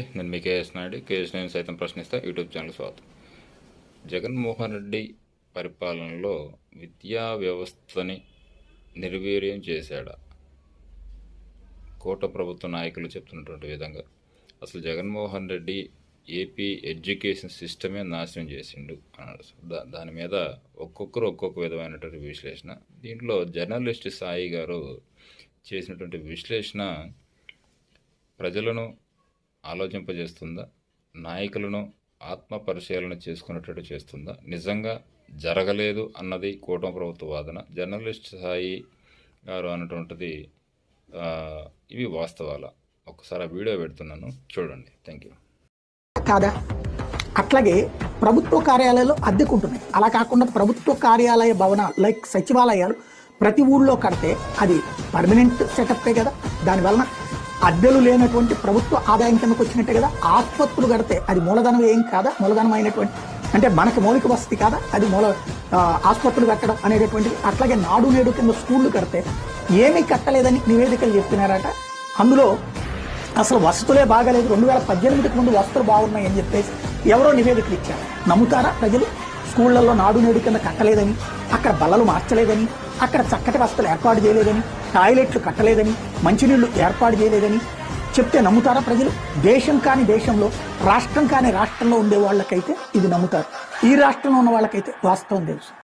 నేను మీ KS Naidu. KS నేను సైతం ప్రశ్నిస్తా. యూట్యూబ్ ఛానల్ స్వాగతం. జగన్మోహన్ రెడ్డి పరిపాలనలో విద్యా వ్యవస్థని నిర్వీర్యం చేశాడా? కోట ప్రభుత్వ నాయకులు చెప్తున్నటువంటి విధంగా అసలు జగన్మోహన్ రెడ్డి ఏపీ ఎడ్యుకేషన్ సిస్టమే నాశనం చేసిండు అన్నాడు. దా దాని మీద ఒక్కొక్కరు ఒక్కొక్క విధమైనటువంటి విశ్లేషణ. దీంట్లో జర్నలిస్ట్ సాయి గారు చేసినటువంటి విశ్లేషణ ప్రజలను ఆలోచింపజేస్తుందా? నాయకులను ఆత్మ పరిశీలన చేసుకునేటట్టు చేస్తుందా? నిజంగా జరగలేదు అన్నది కూటమి ప్రభుత్వ వాదన. జర్నలిస్ట్ సాయి గారు అన్నటువంటిది ఇవి వాస్తవాల. ఒకసారి ఆ వీడియో పెడుతున్నాను. చూడండి. Thank you. కాదా? అట్లాగే ప్రభుత్వ కార్యాలయాలు అద్దెకుంటున్నాయి. అలా కాకుండా ప్రభుత్వ కార్యాలయ భవన లైక్ సచివాలయాలు ప్రతి ఊళ్ళో కడితే అది పర్మనెంట్ సెటప్పే కదా. దానివలన అద్దెలు లేనటువంటి ప్రభుత్వ ఆదాయం కిందకు వచ్చినట్టే కదా? ఆసుపత్రులు కడితే అది మూలధనం ఏం కాదా? మూలధనం అయినటువంటి అంటే మనకి మౌలిక వసతి కాదా? అది మూల ఆసుపత్రులు కట్టడం అనేటటువంటిది. అట్లాగే నాడు నేడు కింద స్కూళ్ళు కడితే ఏమీ కట్టలేదని నివేదికలు చెప్తున్నారట. అందులో అసలు వసతులే బాగాలేదు. రెండు వేల పద్దెనిమిదికి ముందు వసతులు బాగున్నాయి అని చెప్పేసి ఎవరో నివేదికలు ఇచ్చారు. నమ్ముతారా ప్రజలు? స్కూళ్ళలో నాడు నేడు కింద కట్టలేదని అక్కడ బల్లలు మార్చలేదని అక్కడ చక్కటి వసతులు ఏర్పాటు చేయలేదని టాయిలెట్లు కట్టలేదని మంచినీళ్ళు ఏర్పాటు చేయలేదని చెప్తే నమ్ముతారా ప్రజలు? దేశం కాని దేశంలో రాష్ట్రం కాని రాష్ట్రంలో ఉండే వాళ్ళకైతే ఇది నమ్ముతారు. ఈ రాష్ట్రంలో ఉన్న వాళ్ళకైతే వాస్తవం తెలుసు.